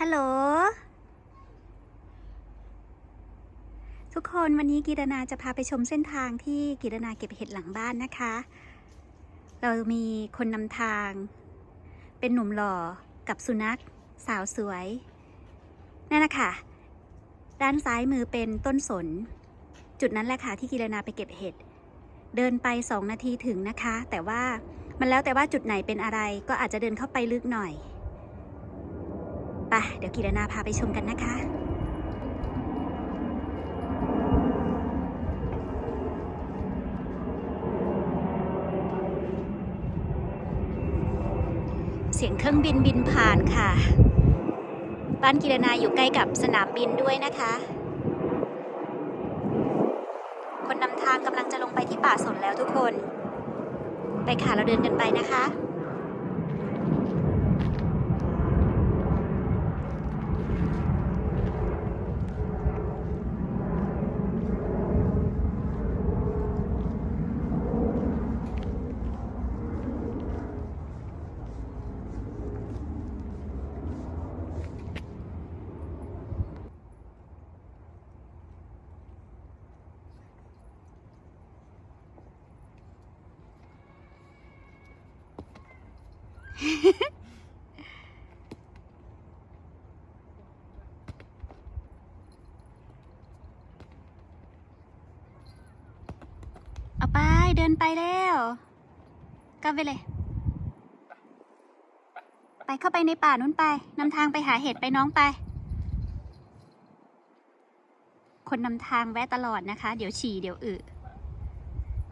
ฮัลโหล ทุกคนวันนี้กีรนาจะพาไปชมเส้นทางที่กีรนาเก็บเห็ดหลังบ้านนะคะ เรามีคนนำทาง เป็นหนุ่มหล่อกับสุนัข สาวสวย นั่นแหละค่ะด้านซ้ายมือเป็นต้นสน จุดนั้นแหละค่ะที่กีรนาไปเก็บเห็ด เดินไป2นาทีถึงนะคะ แต่ว่ามันแล้วแต่ว่าจุดไหนเป็นอะไรก็อาจจะเดินเข้าไปลึกหน่อย ปเดี๋ยวกีรนาพาไปชมกันนะคะเสียงเครื่องบินบินผ่านค่ะ บ้านกีรนาอยู่ใกล้กับสนามบินด้วยนะคะ คนนำทางกำลังจะลงไปที่ป่าสนแล้วทุกคน ไปค่ะเราเดินกันไปนะคะ เอาไปเดินไปแล้วกลับไปเลย ไปเข้าไปในป่านู้นไปนำทางไปหาเห็ดไปน้องไป คนนำทางแวะตลอดนะคะ เดี๋ยวฉี่เดี๋ยวอึ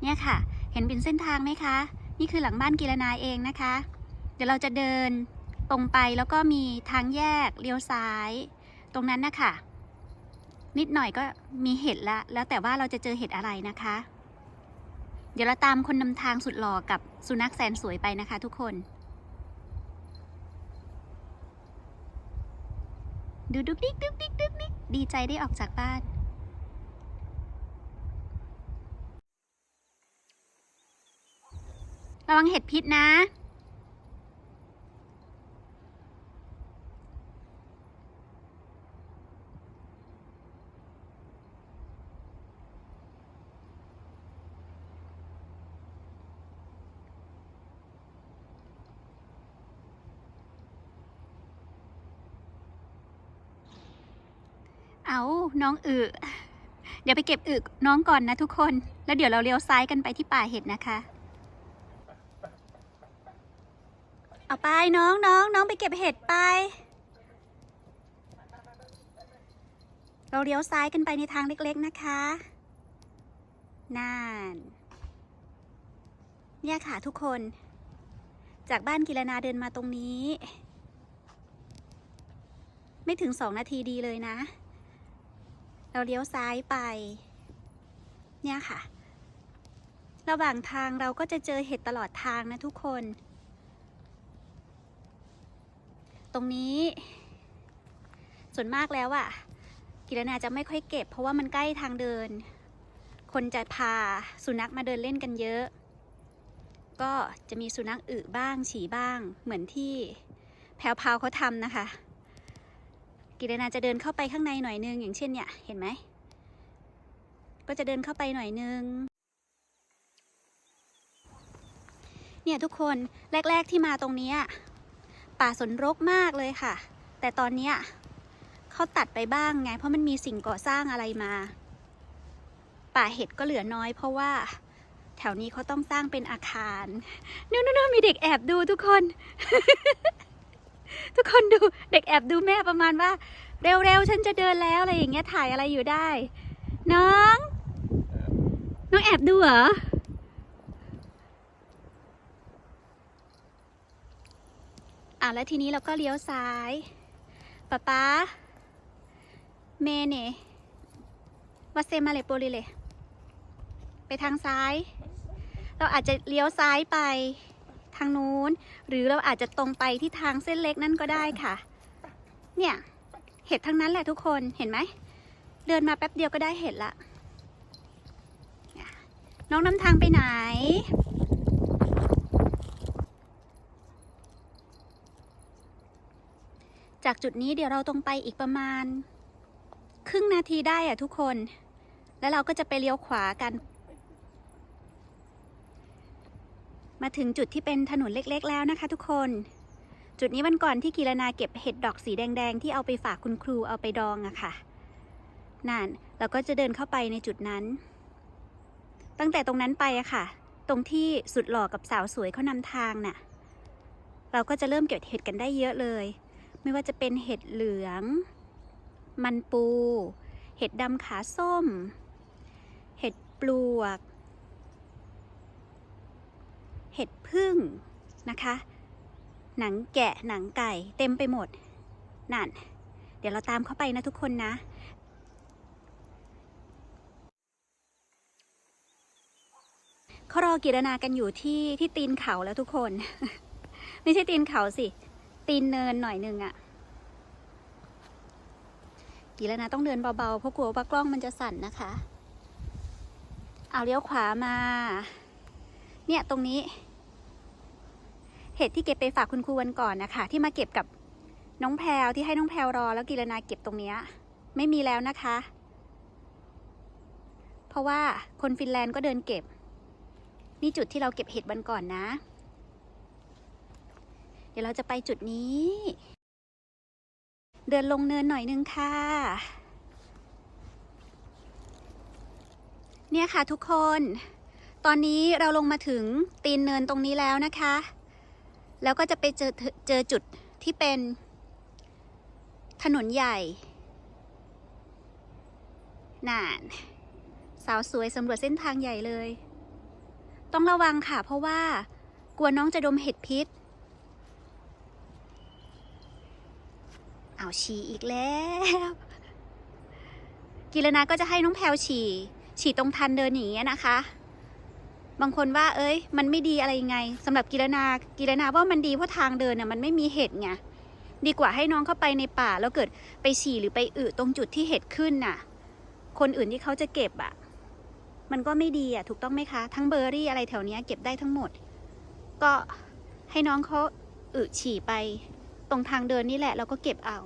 เนี่ยค่ะ เห็นเป็นเส้นทางไหมคะ นี่คือหลังบ้านกีรนาเองนะคะ ดี๋ยวเราจะเดินตรงไปแล้วก็มีทางแยกเลี้ยวซ้าย ตรงนั้นนะคะ นิดหน่อยก็มีเห็ดละ แล้วแต่ว่าเราจะเจอเห็ดอะไรนะคะ เดี๋ยวเราตามคนนำทางสุดหล่อกับสุนัขแสนสวยไปนะคะทุกคน ดูดุกดิกดุกดิกดุกดิกดีใจได้ออกจากบ้านระวังเห็ดพิษนะ เอาน้องอึเดี๋ยวไปเก็บอึน้องก่อนนะทุกคน แล้วเดี๋ยวเราเลี้ยวซ้ายกันไปที่ป่าเห็ดนะคะ เอาไปน้องน้องน้องไปเก็บเห็ดไป เราเลี้ยวซ้ายกันไปในทางเล็กๆนะคะน่านเนี่ยค่ะทุกคน จากบ้านกิรนาเดินมาตรงนี้ ไม่ถึงสองนาทีดีเลยนะ เราเลี้ยวซ้ายไป เนี่ยค่ะ ระหว่างทางเราก็จะเจอเห็ดตลอดทางนะทุกคน ตรงนี้ ส่วนมากแล้วอะกิรนาจะไม่ค่อยเก็บ เพราะว่ามันใกล้ทางเดิน คนจะพาสุนัขมาเดินเล่นกันเยอะ ก็จะมีสุนัขอึบ้างฉี่บ้าง เหมือนที่แพลวพาวเขาทำนะคะ กิรนาจะเดินเข้าไปข้างในหน่อยนึง อย่างเช่นเนี่ย เห็นไหม ก็จะเดินเข้าไปหน่อยนึง เนี่ยทุกคนแรก ๆที่มาตรงนี้ป่าสนรกมากเลยค่ะ แต่ตอนนี้เขาตัดไปบ้างไง เพราะมันมีสิ่งก่อสร้างอะไรมา ป่าเห็ดก็เหลือน้อย เพราะว่าแถวนี้เขาต้องสร้างเป็นอาคารนู่นๆมีเด็กแอบดูทุกคน ทุกคนดูเด็กแอบดูแม่ประมาณว่า เร็วๆ ฉันจะเดินแล้วอะไรอย่างเงี้ยถ่ายอะไรอยู่ได้ น้อง น้องแอบดูเหรออะแล้วทีนี้เราก็เลี้ยวซ้ายป๊าป๊าเมเนวาเซมาเลโปลิเลไปทางซ้าย เราอาจจะเลี้ยวซ้ายไป ทางนู้น หรือเราอาจจะตรงไปที่ทางเส้นเล็กนั่นก็ได้ค่ะ เนี่ยเห็ดทั้งนั้นแหละทุกคนเห็นไหม เดินมาแป๊บเดียวก็ได้เห็ดละเนี่ยน้องนำทางไปไหน จากจุดนี้เดี๋ยวเราตรงไปอีกประมาณ ครึ่งนาทีได้อะทุกคน แล้วเราก็จะไปเลี้ยวขวากัน มาถึงจุดที่เป็นถนนเล็กๆ แล้วนะคะ ทุกคน จุดนี้วันก่อนที่กีรนาเก็บเห็ดดอกสีแดง ๆ ที่เอาไปฝากคุณครูเอาไปดองอะค่ะนั่นเราก็จะเดินเข้าไปในจุดนั้น ตั้งแต่ตรงนั้นไปอะค่ะ ตรงที่สุดหล่อกับสาวสวยเขานำทางน่ะ เราก็จะเริ่มเก็บเห็ดกันได้เยอะเลย ไม่ว่าจะเป็นเห็ดเหลือง มันปู เห็ดดำขาส้ม เห็ดปลวก เห็ดพึ่งนะคะ หนังแกะหนังไก่เต็มไปหมด นั่น เดี๋ยวเราตามเข้าไปนะทุกคนนะเขารอกิรนากันอยู่ที่ที่ตีนเขาแล้วทุกคน ไม่ใช่ตีนเขาสิ ตีนเนินหน่อยหนึงอะกิรนาต้องเดินเบาๆเพราะกลัวว่ากล้องมันจะสั่นนะคะ เอาเลี้ยวขวามา เนี่ยตรงนี้ เห็ดที่เก็บไปฝากคุณครูวันก่อนนะคะ ที่มาเก็บกับน้องแพลวที่ให้น้องแพลวรอ แล้วกิรนาเก็บตรงเนี้ยไม่มีแล้วนะคะ เพราะว่าคนฟินแลนด์ก็เดินเก็บ นี่จุดที่เราเก็บเห็ดวันก่อนนะ เดี๋ยวเราจะไปจุดนี้ เดินลงเนินหน่อยนึงค่ะ เนี่ยค่ะทุกคน ตอนนี้เราลงมาถึงตีนเนินตรงนี้แล้วนะคะ แล้วก็จะไปเจอเจอจุดที่เป็น ถนนใหญ่น่านสาวสวยสำรวจเส้นทางใหญ่เลย ต้องระวังค่ะเพราะว่ากลัวน้องจะดมเห็ดพิษ เอาฉี่อีกแล้วกิรนาก็จะให้น้องแพลวฉี่ฉี่ตรงทันเดินอย่างเงี้ยนะคะ บางคนว่าเอ้ย มันไม่ดีอะไรยังไงสำหรับกิรนากิรนาว่ามันดีเพราะทางเดินน่ะมันไม่มีเห็ดไงดีกว่าให้น้องเข้าไปในป่าแล้วเกิดไปฉี่หรือไปอึตรงจุดที่เห็ดขึ้นน่ะ คนอื่นที่เขาจะเก็บอะ มันก็ไม่ดีอะ ถูกต้องไหมคะ ทั้งเบอร์รี่อะไรแถวนี้เก็บได้ทั้งหมด ก็ให้น้องเขาอึฉี่ไป ตรงทางเดินนี่แหละเราก็เก็บเอา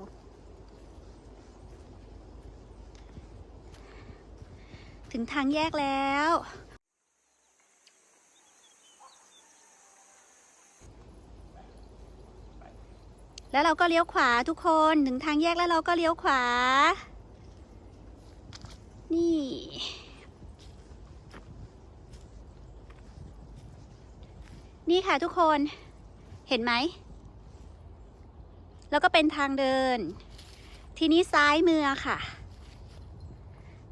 ถึงทางแยกแล้ว แล้วเราก็เลี้ยวขวาทุกคนถึงทางแยกแล้วเราก็เลี้ยวขวา นี่ นี่ค่ะทุกคนเห็นไหม แล้วก็เป็นทางเดิน ทีนี้ซ้ายมือค่ะ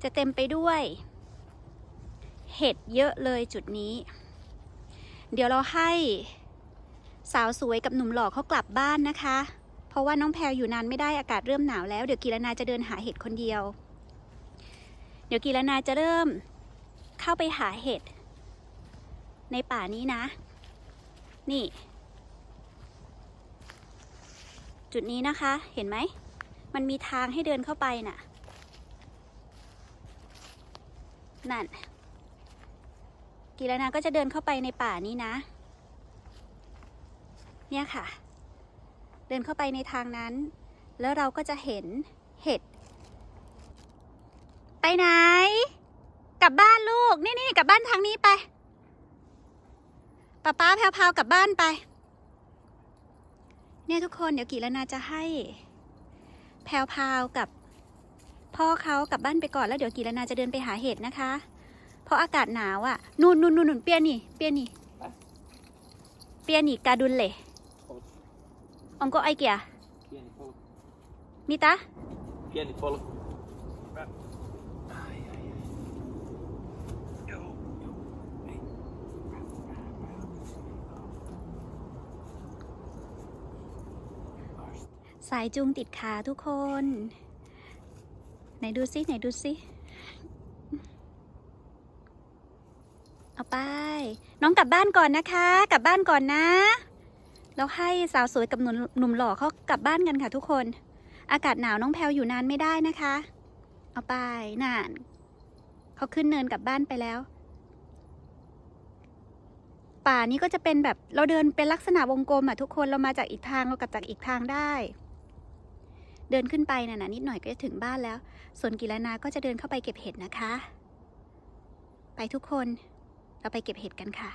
จะเต็มไปด้วย เห็ดเยอะเลยจุดนี้ เดี๋ยวเราให้ สาวสวยกับหนุ่มหล่อเขากลับบ้านนะคะ เพราะว่าน้องแพรอยู่นานไม่ได้อากาศเริ่มหนาวแล้วเดี๋ยวกีรนาจะเดินหาเห็ดคนเดียว เดี๋ยวกีรนาจะเริ่มเข้าไปหาเห็ด ในป่านี้นะ นี่ จุดนี้นะคะเห็นไหม มันมีทางให้เดินเข้าไปน่ะ นั่นกีรนาก็จะเดินเข้าไปในป่านี้นะ เนี่ยค่ะ เดินเข้าไปในทางนั้น แล้วเราก็จะเห็นเห็ด ไปไหน กลับบ้านลูก นี่นี่กลับบ้านทางนี้ไปป้าป้าแพรวๆกลับบ้านไป เนี่ยทุกคนเดี๋ยวกีรนาจะให้ แพรวๆกับพ่อเขากลับบ้านไปก่อนแล้วเดี๋ยวกีรนาจะเดินไปหาเห็ดนะคะ เพราะอากาศหนาวอะ่ะ นู่นนู่นนู่นนู่นเปียนี่ เปียนี่เปียนี่กาดุนเลย องก็ไอเกีย Pieni polku. มิตา Pieni polku. Ai, ai, ai. Joo, joo. Ei. สายจูงติดขาทุกคน ไหนดูซิไหนดูซิเอาไป น้องกลับบ้านก่อนนะคะ กลับบ้านก่อนนะ แล้วให้สาวสวยกับหนุ่มหนุ่มหล่อเขากลับบ้านกันค่ะทุกคน อากาศหนาวน้องแพลวอยู่นานไม่ได้นะคะ เอาไปนานเขาขึ้นเนินกลับบ้านไปแล้ว ป่านี้ก็จะเป็นแบบเราเดินเป็นลักษณะวงกลมอะทุกคนเรามาจากอีกทางเรากลับจากอีกทางได้ เดินขึ้นไปน่ะนะนิดหน่อยก็จะถึงบ้านแล้ว ส่วนกิรนาก็จะเดินเข้าไปเก็บเห็ดนะคะ ไปทุกคนเราไปเก็บเห็ดกันค่ะ